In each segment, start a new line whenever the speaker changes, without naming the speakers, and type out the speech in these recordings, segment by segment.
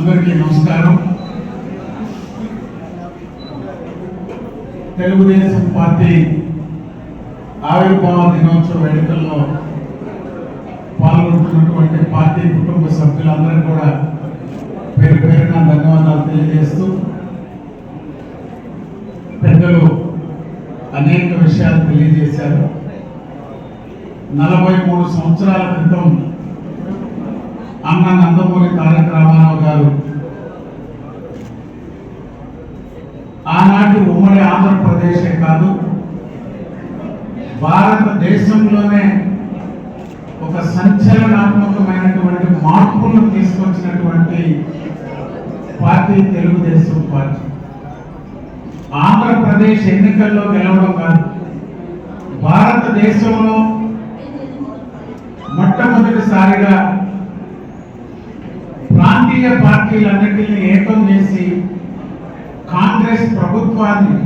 అందరికీ నమస్కారం. తెలుగుదేశం పార్టీ ఆవిర్భావ దినోత్సవ వేడుకల్లో పాల్గొంటున్నటువంటి పార్టీ కుటుంబ సభ్యులందరూ కూడా పేరు పేరున ధన్యవాదాలు తెలియజేస్తూ పెద్దలు అనేక విషయాలు తెలియజేశారు. నలభై మూడు సంవత్సరాల క్రితం అన్న నందమూరి తారక రామారావు గారు. ఆనాటి ఉమ్మడి ఆంధ్రప్రదేశే కాదు భారతదేశంలోనే ఒక సంచలనాత్మకమైనటువంటి మార్పులను తీసుకొచ్చినటువంటి పార్టీ తెలుగుదేశం పార్టీ. ఆంధ్రప్రదేశ్ ఎన్నికల్లో గెలవడం కాదు భారతదేశంలో మొట్టమొదటిసారిగా ప్రాంతీయ పార్టీలన్నింటినీ ఏకం చేసి కాంగ్రెస్ ప్రభుత్వాన్ని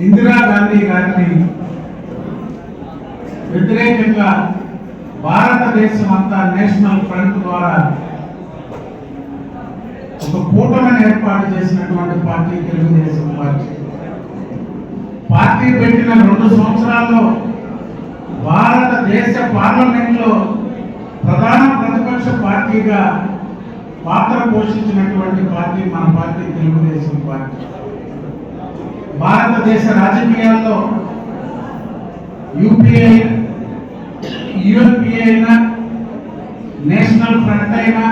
ఇందిరాగాంధీ గారిని వ్యతిరేకంగా భారతదేశం అంతా నేషనల్ ఫ్రంట్ ద్వారా ఒక కూటమిని ఏర్పాటు చేసినటువంటి పార్టీ తెలుగుదేశం పార్టీ. పార్టీ పెట్టిన రెండు సంవత్సరాల్లో భారతదేశ పార్లమెంట్లో ప్రధాన ప్రతిపక్ష పార్టీగా పాత్ర పోషించినటువంటి పార్టీ మన పార్టీ తెలుగుదేశం పార్టీ. భారతదేశ రాజకీయాల్లో యూపీఏ యుఎన్పిఏ అయినా నేషనల్ ఫ్రంట్ అయినా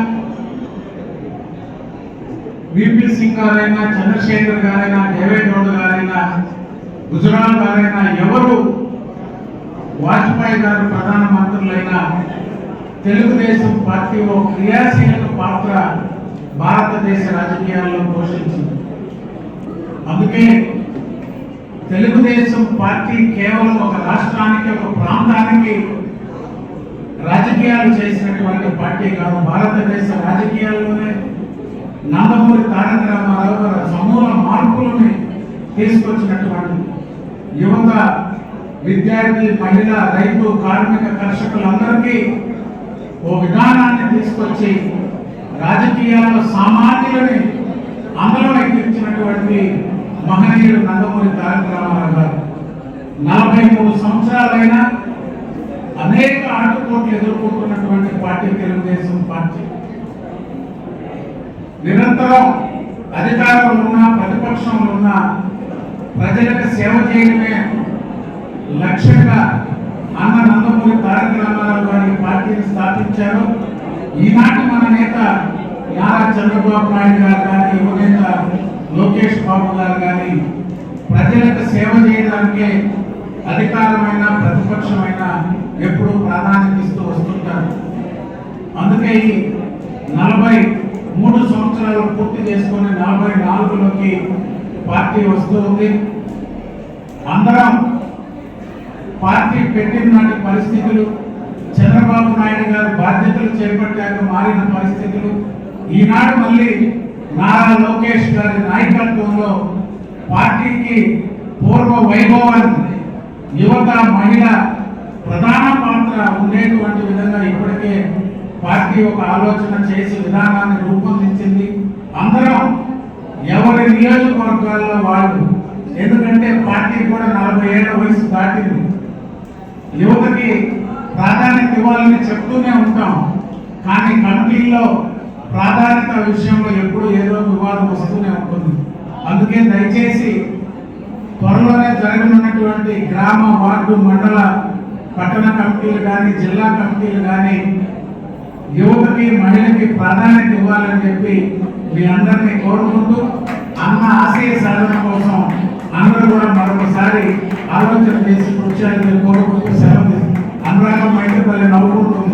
విపి సింగ్ గారైనా చంద్రశేఖర్ గారైనా దేవేగౌడ గారైనా గుజరాల్ గారైనా ఎవరు వాజ్పేయి గారు ప్రధానమంత్రులైనా తెలుగుదేశం పార్టీ ఓ క్రియాశీలక పాత్ర భారతదేశ రాజకీయాల్లో పోషించింది. అందుకే తెలుగుదేశం పార్టీ కేవలం ఒక రాష్ట్రానికి ఒక ప్రాంతానికి రాజకీయాలు చేసినటువంటి పార్టీ కాదు. భారతదేశ రాజకీయాల్లోనే నందమూరి తారక రామారావు గారు సమూల మార్పులని తీసుకొచ్చినటువంటి యువత విద్యార్థి మహిళ రైతు కార్మిక కర్షకులందరికీ ఓ విధానాన్ని తీసుకొచ్చి రాజకీయాల్లో సామాన్యులని అందులో ఎక్కించినటువంటి మహనీయుడు నందమూరి తారక రామారావు గారు. నలభై మూడు సంవత్సరాలైనా అనేక ఆటుపోట్లు ఎదుర్కొంటున్నటువంటి పార్టీ తెలుగుదేశం పార్టీ. నిరంతరం అధికారంలో ఉన్న ప్రతిపక్షంలో ఉన్న ప్రజలకు సేవ చేయడమే లక్ష్యంగా అన్న తారక రామారావు గారి పార్టీని స్థాపించారు. ఈనాటి మన నేత నారా చంద్రబాబు నాయుడు గారు కానీ యువనేత లోకేష్ బాబు గారు కానీ ప్రజలకు సేవ చేయడానికే అధికారమైన ప్రతిపక్షమైన ఎప్పుడూ ప్రాధాన్యత ఇస్తూ వస్తుంటారు. అందుకే ఈ నలభై మూడు సంవత్సరాలు పూర్తి చేసుకుని నలభై నాలుగులోకి పార్టీ వస్తూ ఉంది. అందరం పార్టీ పెట్టినటువంటి పరిస్థితులు చంద్రబాబు నాయుడు గారు బాధ్యతలు చేపట్టాక మారిన పరిస్థితులు ఈనాడు మళ్ళీ నారా లోకేష్ గారి నాయకత్వంలో పార్టీకి పూర్వ వైభవాన్ని యువత మహిళ ప్రధాన పాత్ర ఉండేటువంటి విధంగా ఇప్పటికే పార్టీ ఒక ఆలోచన చేసి విధానాన్ని రూపొందించింది. అందరం ఎవరి నియోజకవర్గాల్లో వాళ్ళు ఎందుకంటే పార్టీ కూడా ఇవ్వాలని చెప్తూనే ఉంటాం. కానీ కమిటీల్లో ప్రాధాన్యత విషయంలో ఎప్పుడు ఏదో వివాదం వస్తూనే ఉంటుంది. అందుకే దయచేసి త్వరలోనే జరగనున్నటువంటి గ్రామ వార్డు మండల పట్టణ కమిటీలు కానీ జిల్లా కమిటీలు కానీ యువతకి మహిళకి ప్రాధాన్యత ఇవ్వాలని చెప్పి మీ అందరినీ కోరుకుంటూ అన్న ఆశయ సాధన కోసం అందరూ కూడా మరొకసారి ఆలోచన చేసి కృషి కోరుకుంటూ సెలవు করলেন অবর্তন